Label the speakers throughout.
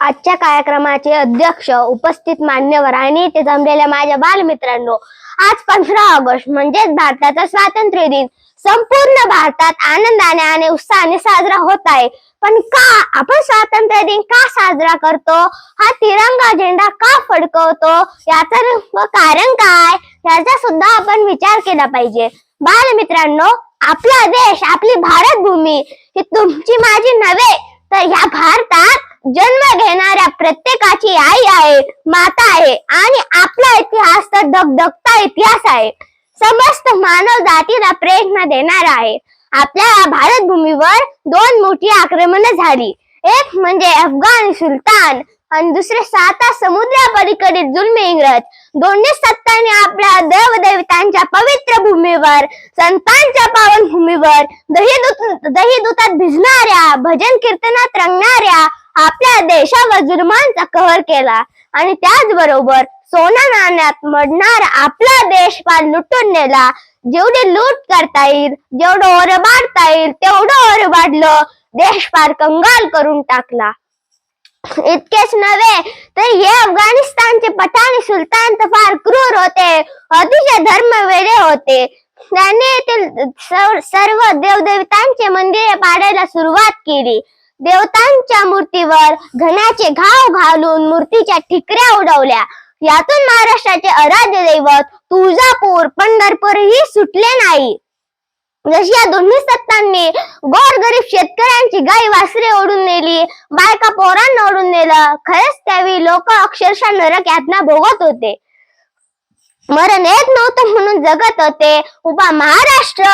Speaker 1: आजच्या कार्यक्रमाचे अध्यक्ष उपस्थित मान्यवर आणि ते जमलेल्या माझ्या बालमित्रांनो आज पंधरा ऑगस्ट म्हणजेच भारताचा स्वातंत्र्य दिन. संपूर्ण भारतात आनंदाने आणि उत्साहाने साजरा होत आहे. पण का आपण स्वातंत्र्य दिन का साजरा करतो? हा तिरंगा झेंडा का फडकवतो? याचं कारण काय? याचा सुद्धा आपण विचार केला पाहिजे. बालमित्रांनो आपला देश आपली भारत भूमी ही तुमची माझी नव्हे तर या भारतात जन्म घेणाऱ्या प्रत्येकाची आई आहे माता आहे आणि आपला इतिहास तर धगधगता इतिहास आहे. समस्त मानव जातीला प्रेरणा देणारा आहे. आपल्या भारत भूमीवर दोन मोठी आक्रमणं झाली. एक म्हणजे अफगाण सुलतान आणि दुसरे साता समुद्रापलीकडील जुलमी इंग्रज. दोन्ही सत्तांनी आपल्या देवदेवतांच्या पवित्र भूमीवर संतांच्या पावन भूमीवर दही दही भिजणाऱ्या भजन कीर्तनात रंगणाऱ्या आपल्या देशावर जुलमांचा कहर केला. आणि त्याचबरोबर सोना नाण्यात मडणारा आपला देश पार लुटून नेला. जेवढी लूट करता येईल जेवढं ओरबाडता येईल तेवढं ओरबाडलं देश पार कंगाल करून टाकला. इतकेच नव्हे तर हे अफगाणिस्तानचे पठाणी सुलतान तर फार क्रूर होते. अतिशय धर्म वेळे होते. त्यांनी येथील सर्व- सर्व देवदेवतांचे मंदिरे पाडायला सुरुवात केली. देवतांच्या मूर्तीवर घणाचे घाव घालून मूर्तीच्या ठिकऱ्या उडवल्या. यातून महाराष्ट्राचे आराध्य दैवत तुळजापूर पंढरपूर ही सुटले नाही. जशी या दोन्ही सत्तांनी गोरगरीब शेतकऱ्यांची गाई वासरे ओढून नेली बायका पोरांना ओढून नेलं खरंच त्यावेळी लोक अक्षरशः नरक यातना भोगत होते. मरण येत नव्हतं म्हणून जगत होते. उभा महाराष्ट्र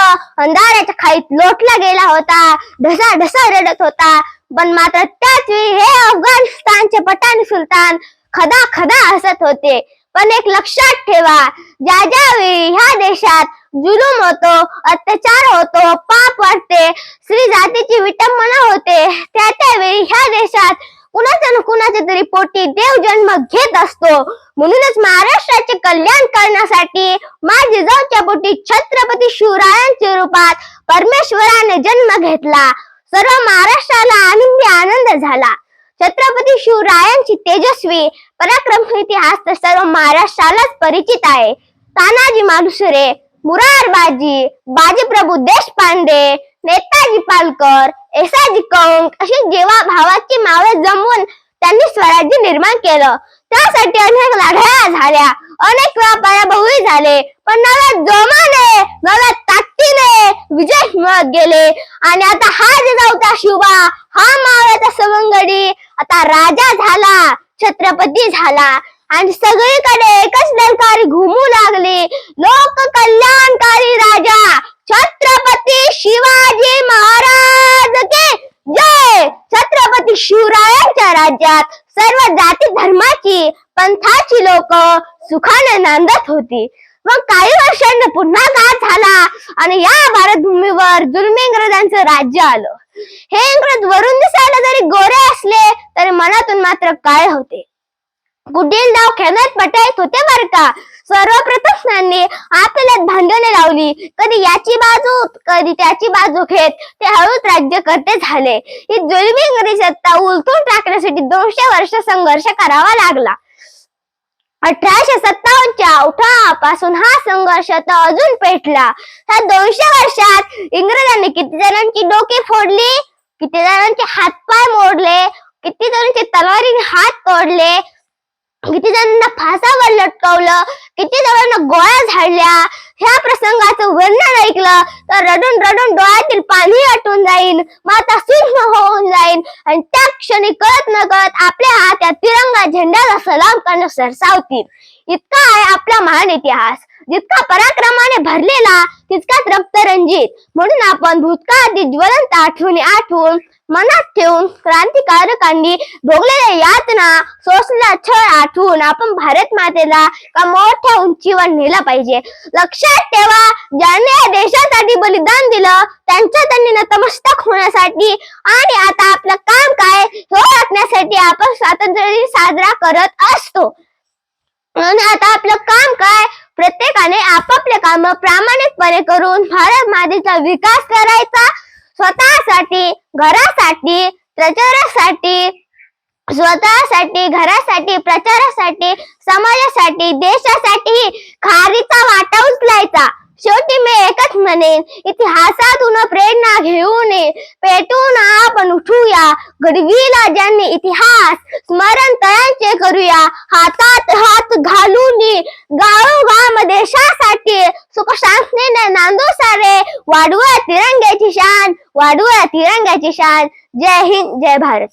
Speaker 1: अंधाराच्या खाईत लोटला गेला होता ढसा ढसा रडत होता. पण मात्र त्याच वेळी हे अफगाणिस्तानचे पठाण सुलतान खदा खदा हसत होते. पण एक लक्षात ठेवा ज्या ज्या वेळी ह्या देशात जुलूम होतो अत्याचार होतो पाप वाटते स्त्री जातीची विटंबना होते त्या त्यावेळी ह्या देशात कुणाच्या ना कुणाच्या तरी पोटी देव जन्म घेत असतो. म्हणूनच महाराष्ट्राचे कल्याण करण्यासाठी माझे जाऊच्या पोटी छत्रपती शिवरायांच्या रूपात परमेश्वराने जन्म घेतला. सर्व महाराष्ट्राला आनंदी आनंद झाला. छत्रपती शिवरायांची तेजस्वी पराक्रम इतिहास तर सर्व महाराष्ट्रालाच परिचित आहे. तानाजी मालुसरे मुरारबाजी बाजीप्रभू देशपांडे नेताजी पालकर एसाजी कंक अशी जेव्हा भावाची मावे जमवून त्यांनी स्वराज्य निर्माण केलं. त्यासाठी अनेक लढाया झाल्या. अनेक वेळा पराभवही झाले. पण नव्या जोमाने नव्या ताकदीने मिळत गेले. आणि आता हा जे जिजाऊचा शिवा हा मावळ्याचा सवंगडी आता राजा झाला छत्रपती झाला. आणि सगळीकडे एकच ललकारी घुमू लागली. लोक कल्याणकारी राजा छत्रपती शिवाजी महाराज के जय! छत्रपती शिवरायांच्या राज्यात सर्व जाती धर्माची पंथाची लोक सुखाने नांदत होती. मग काही वर्षांनी पुन्हा घात झाला आणि या भारतभूमीवर जुलमी इंग्रजांचं राज्य आलं. हे इंग्रज वरून दिसायला जरी गोरे असले तरी मनातून मात्र काय होते. कुटील डाव खेळण्यात पटायत होते बर का? सर्वप्रथम त्यांनी आपल्यात भांडणे लावली. कधी याची बाजू कधी त्याची बाजू घेत ते हळूच राज्य करते झाले. ही जुलमी इंग्रजी सत्ता उलटून टाकण्यासाठी दोनशे वर्ष संघर्ष करावा लागला. अठराशे सत्तावन्नच्या उठावापासून हा संघर्ष तर अजून पेटला. ह्या दोनशे वर्षात इंग्रजांनी किती जणांची डोके फोडली? किती जणांचे हातपाय मोडले? किती जणांचे तलवारीने हात तोडले? किती जणांना फासावर लटकवलं? किती जणांना गोळ्या झाडल्या? ह्या प्रसंगाचं वर्णन ऐकलं तर रडून रडून डोळ्यातील पाणी आटून जाईल माता सुन्न होऊन जाईल आणि त्या क्षणी कळत न कळत आपल्या हात या तिरंगा झेंड्याला सलाम करणं सरसावतील. इतका आहे आपला महान इतिहास. जितका पराक्रमाने भरलेला तितकाच रक्तरंजित म्हणून आपण भूतकाळातील ज्वलंत आठवणी आठवून मनात ठेवून क्रांतिकारकांनी भोगलेल्या यातना सोसलेला छळ आठवून आपण भारत मातेला का मोठ्या उंचीवर नेला पाहिजे. लक्षात ठेवा ज्याने या देशासाठी बलिदान दिलं त्यांच्या त्यांनी नतमस्तक होण्यासाठी आणि आता आपलं काम काय हे ओळखण्यासाठी आपण स्वातंत्र्य दिन साजरा करत असतो. आणि आता आपलं काम काय? प्रत्येकाने आपापले काम प्रामाणिकपणे करून भारत मातेचा विकास करायचा. स्वतःसाठी घरासाठी प्रचारासाठी स्वतःसाठी घरासाठी प्रचारासाठी समाजासाठी देशासाठी खारीचा वाटा उचलायचा. शेवटी मी एकच म्हणेन इतिहासातून प्रेरणा घेऊन पेटून आपण उठूया. गडवी ज्यांनी इतिहास स्मरण तयांचे करूया. हातात हात घालून गावोगाव देशासाठी सुख शांततेने नांदू सारे वाढवूया तिरंग्याची शान वाढवूया तिरंग्याची शान. जय हिंद जय भारत.